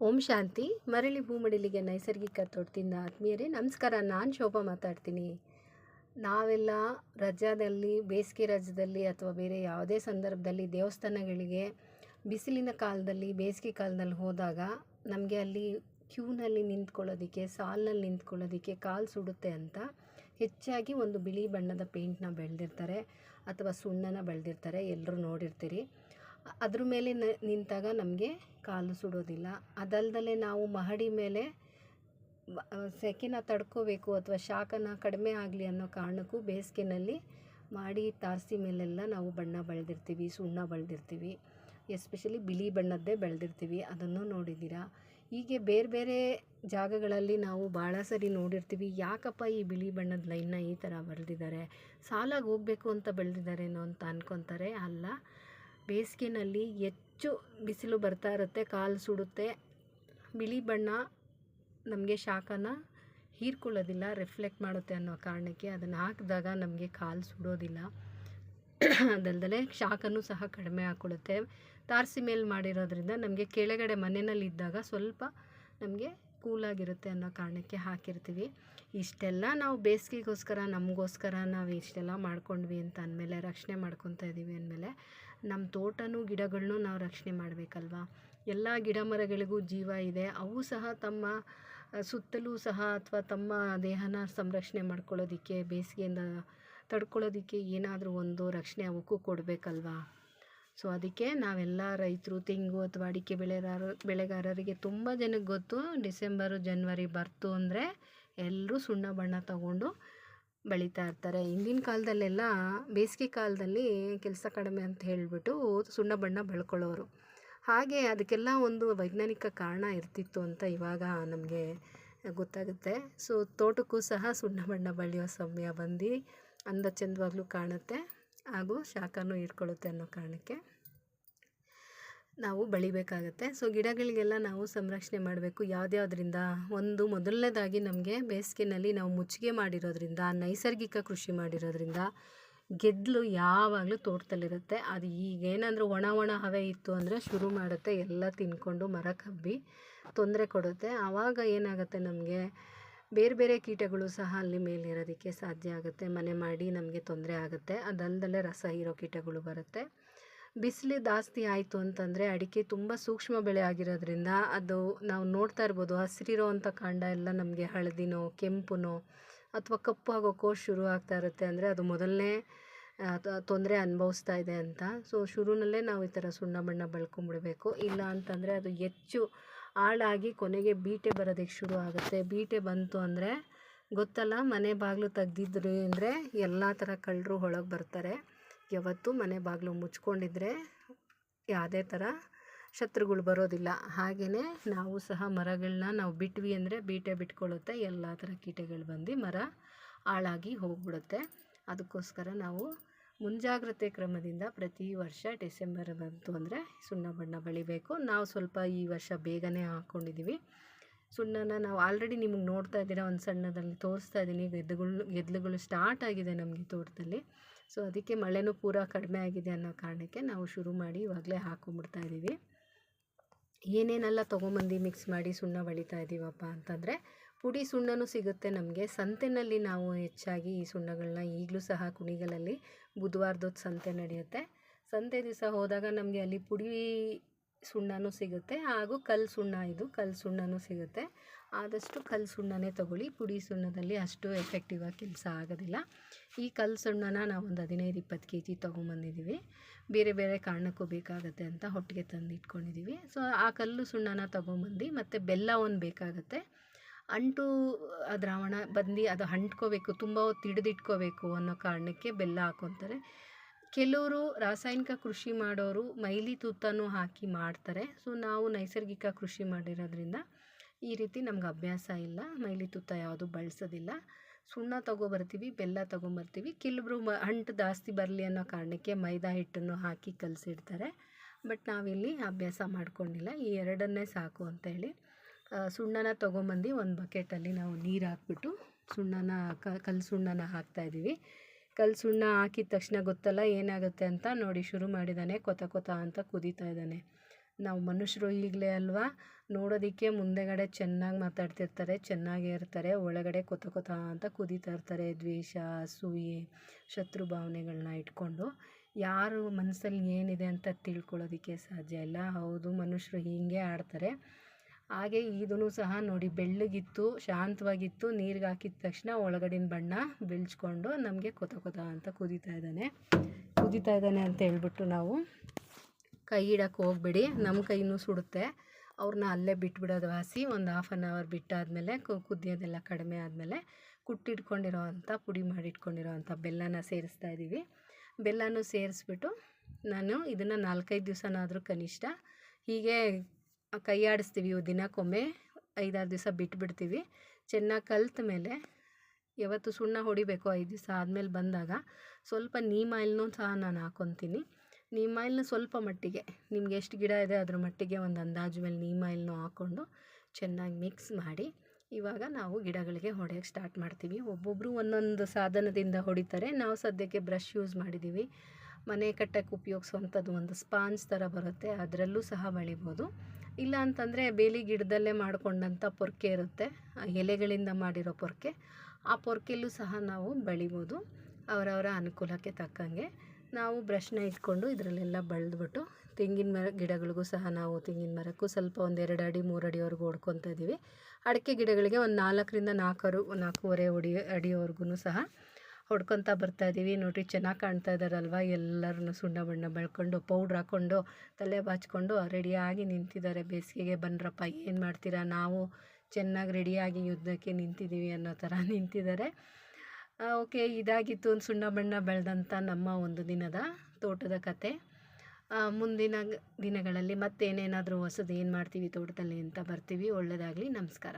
ಓಂ ಶಾಂತಿ. ಮರಳಿ ಭೂಮಡಿಲಿಗೆ ನೈಸರ್ಗಿಕ ತೋಟದಿಂದ ಆತ್ಮೀಯರೇ, ನಮಸ್ಕಾರ. ನಾನು ಶೋಭಾ ಮಾತಾಡ್ತೀನಿ. ನಾವೆಲ್ಲ ರಜಾದಲ್ಲಿ ಬೇಸಿಗೆ ರಜದಲ್ಲಿ ಅಥವಾ ಬೇರೆ ಯಾವುದೇ ಸಂದರ್ಭದಲ್ಲಿ ದೇವಸ್ಥಾನಗಳಿಗೆ ಬಿಸಿಲಿನ ಕಾಲದಲ್ಲಿ, ಬೇಸಿಗೆ ಕಾಲದಲ್ಲಿ ಹೋದಾಗ ನಮಗೆ ಅಲ್ಲಿ ಕ್ಯೂನಲ್ಲಿ ನಿಂತ್ಕೊಳ್ಳೋದಕ್ಕೆ, ಸಾಲಿನಲ್ಲಿ ನಿಂತ್ಕೊಳ್ಳೋದಕ್ಕೆ ಕಾಲು ಸುಡುತ್ತೆ ಅಂತ ಹೆಚ್ಚಾಗಿ ಒಂದು ಬಿಳಿ ಬಣ್ಣದ ಪೇಂಟ್ನ ಬೆಳೆದಿರ್ತಾರೆ ಅಥವಾ ಸುಣ್ಣನ ಬೆಳೆದಿರ್ತಾರೆ. ಎಲ್ಲರೂ ನೋಡಿರ್ತೀರಿ. ಅದ್ರ ಮೇಲೆ ನಿಂತಾಗ ನಮಗೆ ಕಾಲು ಸುಡೋದಿಲ್ಲ. ಅದಲ್ದಲೆ ನಾವು ಮಹಡಿ ಮೇಲೆ ಸೆಖೆನ ಸೆಕೆನ ತಡ್ಕೋಬೇಕು ಅಥವಾ ಶಾಖನ ಕಡಿಮೆ ಆಗಲಿ ಅನ್ನೋ ಕಾರಣಕ್ಕೂ ಬೇಸಿಗೆನಲ್ಲಿ ಮಾಡಿ ತಾರಸಿ ಮೇಲೆಲ್ಲ ನಾವು ಬಣ್ಣ ಬಳ್ದಿರ್ತೀವಿ, ಸುಣ್ಣ ಬಳ್ದಿರ್ತೀವಿ. ಎಸ್ಪೆಷಲಿ ಬಿಳಿ ಬಣ್ಣದ್ದೇ ಬೆಳೆದಿರ್ತೀವಿ. ಅದನ್ನು ನೋಡಿದ್ದೀರಾ? ಹೀಗೆ ಬೇರೆ ಬೇರೆ ಜಾಗಗಳಲ್ಲಿ ನಾವು ಭಾಳ ಸರಿ ನೋಡಿರ್ತೀವಿ. ಯಾಕಪ್ಪ ಈ ಬಿಳಿ ಬಣ್ಣದ ಲೈನ್ನ ಈ ಥರ ಬರೆದಿದ್ದಾರೆ? ಸಾಲಾಗಿ ಹೋಗಬೇಕು ಅಂತ ಬೆಳೆದಿದ್ದಾರೇನೋ ಅಂತ ಅನ್ಕೊತಾರೆ. ಅಲ್ಲ ಬೇಸಿಗೆನಲ್ಲಿ ಹೆಚ್ಚು ಬಿಸಿಲು ಬರ್ತಾ ಇರುತ್ತೆ, ಕಾಲು ಸುಡುತ್ತೆ. ಬಿಳಿ ಬಣ್ಣ ನಮಗೆ ಶಾಖನ ಹೀರ್ಕೊಳ್ಳೋದಿಲ್ಲ, ರಿಫ್ಲೆಕ್ಟ್ ಮಾಡುತ್ತೆ ಅನ್ನೋ ಕಾರಣಕ್ಕೆ ಅದನ್ನು ಹಾಕಿದಾಗ ನಮಗೆ ಕಾಲು ಸುಡೋದಿಲ್ಲ. ಅದಲ್ಲದೆ ಶಾಖನೂ ಸಹ ಕಡಿಮೆ ಹಾಕ್ಕೊಳ್ಳುತ್ತೆ ತಾರಸಿ ಮೇಲೆ ಮಾಡಿರೋದ್ರಿಂದ ನಮಗೆ ಕೆಳಗಡೆ ಮನೆಯಲ್ಲಿದ್ದಾಗ ಸ್ವಲ್ಪ ನಮಗೆ ಕೂಲಾಗಿರುತ್ತೆ ಅನ್ನೋ ಕಾರಣಕ್ಕೆ ಹಾಕಿರ್ತೀವಿ. ಇಷ್ಟೆಲ್ಲ ನಾವು ಬೇಸಿಗೆಗೋಸ್ಕರ, ನಮಗೋಸ್ಕರ ನಾವು ಇಷ್ಟೆಲ್ಲ ಮಾಡ್ಕೊಂಡ್ವಿ ಅಂತ ಅಂದಮೇಲೆ, ರಕ್ಷಣೆ ಮಾಡ್ಕೊತಾ ಇದ್ದೀವಿ ಅಂದಮೇಲೆ ನಮ್ಮ ತೋಟನೂ ಗಿಡಗಳನ್ನೂ ನಾವು ರಕ್ಷಣೆ ಮಾಡಬೇಕಲ್ವಾ? ಎಲ್ಲ ಗಿಡ ಮರಗಳಿಗೂ ಜೀವ ಇದೆ. ಅವು ಸಹ ತಮ್ಮ ಸುತ್ತಲೂ ಸಹ ಅಥವಾ ತಮ್ಮ ದೇಹನ ಸಂರಕ್ಷಣೆ ಮಾಡ್ಕೊಳ್ಳೋದಕ್ಕೆ, ಬೇಸಿಗೆಯಿಂದ ತಡ್ಕೊಳ್ಳೋದಕ್ಕೆ ಏನಾದರೂ ಒಂದು ರಕ್ಷಣೆ ಅವಕ್ಕೂ ಕೊಡಬೇಕಲ್ವಾ? ಸೊ ಅದಕ್ಕೆ ನಾವೆಲ್ಲ ರೈತರು, ತೆಂಗು ಅಥವಾ ಅಡಿಕೆ ಬೆಳೆಗಾರ, ಬೆಳೆಗಾರರಿಗೆ ತುಂಬ ಜನಕ್ಕೆ ಗೊತ್ತು, ಡಿಸೆಂಬರು, ಜನ್ವರಿ ಬರ್ತು ಅಂದರೆ ಎಲ್ಲರೂ ಸುಣ್ಣ ಬಣ್ಣ ತಗೊಂಡು ಬೆಳೀತಾ ಇರ್ತಾರೆ. ಹಿಂದಿನ ಕಾಲದಲ್ಲೆಲ್ಲ ಬೇಸಿಗೆ ಕಾಲದಲ್ಲಿ ಕೆಲಸ ಕಡಿಮೆ ಅಂತ ಹೇಳಿಬಿಟ್ಟು ಸುಣ್ಣ ಬಣ್ಣ ಬೆಳ್ಕೊಳ್ಳೋರು. ಹಾಗೆ ಅದಕ್ಕೆಲ್ಲ ಒಂದು ವೈಜ್ಞಾನಿಕ ಕಾರಣ ಇರ್ತಿತ್ತು ಅಂತ ಇವಾಗ ನಮಗೆ ಗೊತ್ತಾಗುತ್ತೆ. ಸೊ, ತೋಟಕ್ಕೂ ಸಹ ಸುಣ್ಣ ಬಣ್ಣ ಬಳಿಯೋ ಸಮಯ ಬಂದು ಅಂದ ಚಂದವಾಗ್ಲೂ ಕಾಣುತ್ತೆ. ಹಾಗೂ ಶಾಖನೂ ಇಟ್ಕೊಳ್ಳುತ್ತೆ ಅನ್ನೋ ಕಾರಣಕ್ಕೆ. ನಾವು ಬೆಳಿಬೇಕಾಗತ್ತೆ. ಸೊ ಗಿಡಗಳಿಗೆಲ್ಲ ನಾವು ಸಂರಕ್ಷಣೆ ಮಾಡಬೇಕು. ಯಾವ್ದ್ಯಾವ್ದ್ರಿಂದ? ಒಂದು, ಮೊದಲನೇದಾಗಿ ನಮಗೆ ಬೇಸಿಗೆನಲ್ಲಿ ನಾವು ಮುಚ್ಚಿಗೆ ಮಾಡಿರೋದ್ರಿಂದ, ನೈಸರ್ಗಿಕ ಕೃಷಿ ಮಾಡಿರೋದ್ರಿಂದ ಗೆದ್ದಲು ಯಾವಾಗಲೂ ತೋಟದಲ್ಲಿರುತ್ತೆ. ಅದು ಈಗೇನಾದರೂ ಒಣ ಒಣ ಹವೆ ಇತ್ತು ಅಂದರೆ ಶುರು ಮಾಡುತ್ತೆ. ಎಲ್ಲ ತಿನ್ಕೊಂಡು ಮರ ಕಬ್ಬಿ ತೊಂದರೆ ಕೊಡುತ್ತೆ. ಆವಾಗ ಏನಾಗುತ್ತೆ ನಮಗೆ? ಬೇರೆ ಬೇರೆ ಕೀಟಗಳು ಸಹ ಅಲ್ಲಿ ಮೇಲಿರೋದಕ್ಕೆ ಸಾಧ್ಯ ಆಗುತ್ತೆ. ಮನೆ ಮಾಡಿ ನಮಗೆ ತೊಂದರೆ ಆಗುತ್ತೆ. ಅದಲ್ಲದಲ್ಲೇ ರಸ ಹೀರೋ ಕೀಟಗಳು ಬರುತ್ತೆ. ಬಿಸಿಲು ಜಾಸ್ತಿ ಆಯಿತು ಅಂತಂದರೆ ಅಡಿಕೆ ತುಂಬ ಸೂಕ್ಷ್ಮ ಬೆಳೆ ಆಗಿರೋದ್ರಿಂದ ಅದು ನಾವು ನೋಡ್ತಾ ಇರ್ಬೋದು, ಹಸಿರಿರೋ ಅಂಥ ಕಾಂಡ ಎಲ್ಲ ನಮಗೆ ಹಳದಿನೋ, ಕೆಂಪುನೋ ಅಥವಾ ಕಪ್ಪು ಆಗೋಕ್ಕೋ ಶುರು ಆಗ್ತಾ ಇರುತ್ತೆ ಅಂದರೆ ಅದು ಮೊದಲನೇ ತೊಂದರೆ ಅನುಭವಿಸ್ತಾ ಇದೆ ಅಂತ. ಸೊ ಶುರುನಲ್ಲೇ ನಾವು ಈ ಥರ ಸುಣ್ಣ ಬಣ್ಣ ಬಳ್ಕೊಂಬಿಡ್ಬೇಕು. ಇಲ್ಲ ಅಂತಂದರೆ ಅದು ಹೆಚ್ಚು ಹಾಳಾಗಿ ಕೊನೆಗೆ ಬೀಟೆ ಬರೋದಕ್ಕೆ ಶುರು ಆಗುತ್ತೆ. ಬೀಟೆ ಬಂತು ಅಂದರೆ ಗೊತ್ತಲ್ಲ, ಮನೆ ಬಾಗಿಲು ತೆಗ್ದಿದ್ರಿ ಅಂದರೆ ಎಲ್ಲ ಥರ ಕಳ್ಳರು ಒಳಗೆ ಬರ್ತಾರೆ. ಯಾವತ್ತೂ ಮನೆ ಬಾಗಿಲು ಮುಚ್ಕೊಂಡಿದ್ರೆ ಯಾವುದೇ ಥರ ಶತ್ರುಗಳು ಬರೋದಿಲ್ಲ. ಹಾಗೆಯೇ ನಾವು ಸಹ ಮರಗಳನ್ನ ನಾವು ಬಿಟ್ವಿ ಅಂದರೆ ಬೀಟೆ ಬಿಟ್ಕೊಳ್ಳುತ್ತೆ. ಎಲ್ಲ ಥರ ಕೀಟಗಳು ಬಂದು ಮರ ಹಾಳಾಗಿ ಹೋಗ್ಬಿಡುತ್ತೆ. ಅದಕ್ಕೋಸ್ಕರ ನಾವು ಮುಂಜಾಗ್ರತೆ ಕ್ರಮದಿಂದ ಪ್ರತಿ ವರ್ಷ ಡಿಸೆಂಬರ್ ಬಂತು ಅಂದರೆ ಸುಣ್ಣ ಬಣ್ಣ ಬಳಿಬೇಕು. ನಾವು ಸ್ವಲ್ಪ ಈ ವರ್ಷ ಬೇಗನೆ ಹಾಕ್ಕೊಂಡಿದ್ದೀವಿ ಸುಣ್ಣನ ನಾವು ಆಲ್ರೆಡಿ ನಿಮಗೆ ನೋಡ್ತಾ ಇದ್ದೀರಾ, ಒಂದು ಸಣ್ಣದಲ್ಲಿ ತೋರಿಸ್ತಾ ಇದ್ದೀನಿ. ಗೆದ್ದುಗಳು, ಗೆದ್ಲುಗಳು ಸ್ಟಾರ್ಟ್ ಆಗಿದೆ ನಮಗೆ ತೋಟದಲ್ಲಿ. ಸೊ ಅದಕ್ಕೆ ಮಳೆನೂ ಪೂರ ಕಡಿಮೆ ಆಗಿದೆ ಅನ್ನೋ ಕಾರಣಕ್ಕೆ ನಾವು ಶುರು ಮಾಡಿ ಇವಾಗಲೇ ಹಾಕೊಂಡ್ಬಿಡ್ತಾ ಇದ್ದೀವಿ. ಏನೇನೆಲ್ಲ ತೊಗೊಂಬಂದು ಮಿಕ್ಸ್ ಮಾಡಿ ಸುಣ್ಣ ಬಳಿತಾ ಇದ್ದೀವಪ್ಪ ಅಂತಂದರೆ ಪುಡಿ ಸುಣ್ಣನೂ ಸಿಗುತ್ತೆ ನಮಗೆ. ಸಂತೆನಲ್ಲಿ ನಾವು ಹೆಚ್ಚಾಗಿ ಈ ಸುಣ್ಣಗಳನ್ನ ಈಗಲೂ ಸಹ ಕುಣಿಗಲಲ್ಲಿ ಬುಧವಾರದೊತ್ತು ಸಂತೆ ನಡೆಯುತ್ತೆ. ಸಂತೆ ದಿವಸ ಹೋದಾಗ ನಮಗೆ ಅಲ್ಲಿ ಪುಡಿ ಸುಣ್ಣನೂ ಸಿಗುತ್ತೆ ಹಾಗೂ ಕಲ್ಲು ಸುಣ್ಣ ಇದು ಕಲ್ಲು ಸುಣ್ಣನೂ ಸಿಗುತ್ತೆ. ಆದಷ್ಟು ಕಲ್ಲು ಸುಣ್ಣನೇ ತೊಗೊಳ್ಳಿ. ಪುಡಿ ಸುಣ್ಣದಲ್ಲಿ ಅಷ್ಟು ಎಫೆಕ್ಟಿವ್ ಆಗಿ ಕೆಲಸ ಆಗೋದಿಲ್ಲ. ಈ ಕಲ್ಲು ಸುಣ್ಣನ ನಾವು ಒಂದು ಹದಿನೈದು, ಇಪ್ಪತ್ತು ಕೆ ಜಿ ತೊಗೊಂಬಂದಿದ್ದೀವಿ ಬೇರೆ ಬೇರೆ ಕಾರಣಕ್ಕೂ ಬೇಕಾಗುತ್ತೆ ಅಂತ ಹೊಟ್ಟಿಗೆ ತಂದು ಇಟ್ಕೊಂಡಿದ್ದೀವಿ ಸೊ ಆ ಕಲ್ಲು ಸುಣ್ಣನ ತೊಗೊಂಬಂದು ಮತ್ತು ಬೆಲ್ಲ ಒಂದು ಬೇಕಾಗುತ್ತೆ. ಅಂಟು ಆ ದ್ರಾವಣ ಬಂದು ಅದು ಅಂಟ್ಕೋಬೇಕು, ತುಂಬ ಹೊತ್ತು ಹಿಡಿದಿಟ್ಕೋಬೇಕು ಅನ್ನೋ ಕಾರಣಕ್ಕೆ ಬೆಲ್ಲ ಹಾಕ್ಕೊತಾರೆ ಕೆಲವರು ರಾಸಾಯನಿಕ ಕೃಷಿ ಮಾಡೋರು ಮೈಲಿ ತುತ್ತನೂ ಹಾಕಿ ಮಾಡ್ತಾರೆ. ಸೊ, ನಾವು ನೈಸರ್ಗಿಕ ಕೃಷಿ ಮಾಡಿರೋದ್ರಿಂದ ಈ ರೀತಿ ನಮ್ಗೆ ಅಭ್ಯಾಸ ಇಲ್ಲ. ಮೈಲಿ ತುತ್ತ ಯಾವುದು ಬಳಸೋದಿಲ್ಲ. ಸುಣ್ಣ ತೊಗೊಬರ್ತೀವಿ, ಬೆಲ್ಲ ತೊಗೊಂಬರ್ತೀವಿ. ಕೆಲವರು ಮ ಅಂಟು ಜಾಸ್ತಿ ಬರಲಿ ಅನ್ನೋ ಕಾರಣಕ್ಕೆ ಮೈದಾ ಹಿಟ್ಟನ್ನು ಹಾಕಿ ಕಲಸಿಡ್ತಾರೆ. ಬಟ್ ನಾವಿಲ್ಲಿ ಅಭ್ಯಾಸ ಮಾಡ್ಕೊಂಡಿಲ್ಲ. ಈ ಎರಡನ್ನೇ ಸಾಕು ಅಂತೇಳಿ ಹೇಳಿ ಸುಣ್ಣನ ತೊಗೊಂಬಂದು ಒಂದು ಬಕೆಟಲ್ಲಿ ನಾವು ನೀರು ಹಾಕ್ಬಿಟ್ಟು ಸುಣ್ಣನ ಕಲ್ಲು ಸುಣ್ಣನ ಹಾಕ್ತಾಯಿದ್ದೀವಿ ಕಲ್ಲು ಸುಣ್ಣ ಹಾಕಿದ ತಕ್ಷಣ ಗೊತ್ತಲ್ಲ ಏನಾಗುತ್ತೆ ಅಂತ ನೋಡಿ ಶುರು ಮಾಡಿದ್ದಾನೆ ಕೊತ ಕೊತ ಅಂತ ಕುದೀತಾ ಇದ್ದಾನೆ. ನಾವು ಮನುಷ್ಯರು ಈಗಲೇ ಅಲ್ವಾ? ನೋಡೋದಕ್ಕೆ ಮುಂದೆಗಡೆ ಚೆನ್ನಾಗಿ ಮಾತಾಡ್ತಿರ್ತಾರೆ, ಚೆನ್ನಾಗೇ ಇರ್ತಾರೆ, ಒಳಗಡೆ ಕೊತ ಕೊತ ಅಂತ ಕುದೀತಾ ಇರ್ತಾರೆ, ದ್ವೇಷ, ಅಸೂಯೆ, ಶತ್ರು ಭಾವನೆಗಳನ್ನ ಇಟ್ಕೊಂಡು. ಯಾರು ಮನಸ್ಸಲ್ಲಿ ಏನಿದೆ ಅಂತ ತಿಳ್ಕೊಳ್ಳೋದಕ್ಕೆ ಸಾಧ್ಯ ಇಲ್ಲ. ಹೌದು ಮನುಷ್ಯರು ಹೀಗೆ ಆಡ್ತಾರೆ. ಹಾಗೆ ಇದೂ ಸಹ ನೋಡಿ ಬೆಳ್ಳಗಿತ್ತು, ಶಾಂತವಾಗಿತ್ತು, ನೀರಿಗೆ ಹಾಕಿದ ತಕ್ಷಣ ಒಳಗಡಿನ ಬಣ್ಣ ಬೆಳ್ಚ್ಕೊಂಡು ನಮಗೆ ಕೊತ ಕೊತ ಅಂತ ಕುದೀತಾ ಇದ್ದಾನೆ. ಕುದೀತಾ ಇದ್ದಾನೆ ಅಂತ ಹೇಳ್ಬಿಟ್ಟು ನಾವು ಕೈ ಇಡೋಕ್ಕೆ ಹೋಗ್ಬೇಡಿ. ನಮ್ಮ ಕೈನೂ ಸುಡುತ್ತೆ. ಅವ್ರನ್ನ ಅಲ್ಲೇ ಬಿಟ್ಬಿಡೋದು ವಾಸಿ. ಒಂದು ಹಾಫ್ ಆನ್ ಅವರ್ ಬಿಟ್ಟಾದಮೇಲೆ ಕುದಿಯೋದೆಲ್ಲ ಕಡಿಮೆ ಆದಮೇಲೆ ಕುಟ್ಟಿಟ್ಕೊಂಡಿರೋ ಅಂಥ ಪುಡಿ ಮಾಡಿಟ್ಕೊಂಡಿರೋ ಅಂಥ ಬೆಲ್ಲನ ಸೇರಿಸ್ತಾ ಇದ್ದೀವಿ ಬೆಲ್ಲನೂ ಸೇರಿಸ್ಬಿಟ್ಟು ನಾನು ಇದನ್ನು ನಾಲ್ಕೈದು ದಿವಸನಾದರೂ ಕನಿಷ್ಠ ಹೀಗೆ ಕೈ ಆಡಿಸ್ತೀವಿ ದಿನಕ್ಕೊಮ್ಮೆ, ಐದಾರು ದಿವಸ ಬಿಟ್ಬಿಡ್ತೀವಿ. ಚೆನ್ನಾಗಿ ಕಲ್ತ ಮೇಲೆ ಯಾವತ್ತು ಸುಣ್ಣ ಹೊಡಿಬೇಕು ಐದು ದಿವಸ ಆದಮೇಲೆ ಬಂದಾಗ ಸ್ವಲ್ಪ ನೀಮ್ ಸಹ ನಾನು ಹಾಕ್ಕೊತೀನಿ ನೀಮ್ ಆಯಿಲ್ನ ಸ್ವಲ್ಪ ಮಟ್ಟಿಗೆ, ನಿಮ್ಗೆ ಎಷ್ಟು ಗಿಡ ಇದೆ ಅದ್ರ ಮಟ್ಟಿಗೆ ಒಂದು ಅಂದಾಜು ಮೇಲೆ ನೀಮ್ ಆಯಿಲ್ನೂ ಹಾಕ್ಕೊಂಡು ಚೆನ್ನಾಗಿ ಮಿಕ್ಸ್ ಮಾಡಿ ಇವಾಗ ನಾವು ಗಿಡಗಳಿಗೆ ಹೊಡೆಯೋಕ್ಕೆ ಸ್ಟಾರ್ಟ್ ಮಾಡ್ತೀವಿ. ಒಬ್ಬೊಬ್ಬರು ಒಂದೊಂದು ಸಾಧನದಿಂದ ಹೊಡಿತಾರೆ. ನಾವು ಸದ್ಯಕ್ಕೆ ಬ್ರಷ್ ಯೂಸ್ ಮಾಡಿದ್ದೀವಿ ಮನೆ ಕಟ್ಟಕ್ಕೆ ಉಪಯೋಗಿಸುವಂಥದ್ದು ಒಂದು ಸ್ಪಾಂಜ್ ಥರ ಬರುತ್ತೆ. ಅದರಲ್ಲೂ ಸಹ ಬೆಳಿಬೋದು. ಇಲ್ಲ ಅಂತಂದರೆ ಬೇಲಿ ಗಿಡದಲ್ಲೇ ಮಾಡಿಕೊಂಡಂಥ ಪೊರ್ಕೆ ಇರುತ್ತೆ. ಎಲೆಗಳಿಂದ ಮಾಡಿರೋ ಪೊರ್ಕೆ. ಆ ಪೊರ್ಕೆಲ್ಲೂ ಸಹ ನಾವು ಬೆಳಿಬೋದು. ಅವರವರ ಅನುಕೂಲಕ್ಕೆ ತಕ್ಕಂಗೆ ನಾವು ಬ್ರಷ್ನ ಇಟ್ಕೊಂಡು ಇದರಲ್ಲೆಲ್ಲ ಬಳ್ದ್ಬಿಟ್ಟು ತೆಂಗಿನ ಮರ ಗಿಡಗಳಿಗೂ ಸಹ ನಾವು ತೆಂಗಿನ ಮರಕ್ಕೂ ಸ್ವಲ್ಪ ಒಂದು ಎರಡು ಅಡಿ, ಮೂರು ಅಡಿವರೆಗೂ ಹೊಡ್ಕೊತಾ ಇದ್ದೀವಿ. ಅಡಿಕೆ ಗಿಡಗಳಿಗೆ ಒಂದು ನಾಲ್ಕರಿಂದ ನಾಲ್ಕರು ನಾಲ್ಕೂವರೆ ಅಡಿ ಅಡಿವರೆಗೂ ಸಹ ಹೊಡ್ಕೊತಾ ಬರ್ತಾ ಇದ್ದೀವಿ ನೋಡಿರಿ, ಚೆನ್ನಾಗಿ ಕಾಣ್ತಾ ಇದ್ದಾರಲ್ವ ಎಲ್ಲರೂ ಸುಣ್ಣ ಬಣ್ಣ ಬೆಳ್ಕೊಂಡು, ಪೌಡ್ರ್ ಹಾಕ್ಕೊಂಡು ತಲೆ ಬಾಚಿಕೊಂಡು ರೆಡಿಯಾಗಿ ನಿಂತಿದ್ದಾರೆ. ಬೇಸಿಗೆಗೆ ಬಂದ್ರಪ್ಪ, ಏನು ಮಾಡ್ತೀರಾ? ನಾವು ಚೆನ್ನಾಗಿ ರೆಡಿಯಾಗಿ ಯುದ್ಧಕ್ಕೆ ನಿಂತಿದ್ದೀವಿ ಅನ್ನೋ ಥರ ನಿಂತಿದ್ದಾರೆ. ಓಕೆ, ಇದಾಗಿತ್ತು ಒಂದು ಸುಣ್ಣ ಬಣ್ಣ ಬೆಳೆದಂಥ ನಮ್ಮ ಒಂದು ದಿನದ ತೋಟದ ಕತೆ. ಮುಂದಿನ ದಿನಗಳಲ್ಲಿ ಮತ್ತೇನೇನಾದರೂ ಹೊಸದು ಏನು ಮಾಡ್ತೀವಿ ತೋಟದಲ್ಲಿ ಅಂತ ಬರ್ತೀವಿ. ಒಳ್ಳೆಯದಾಗಲಿ ನಮಸ್ಕಾರ.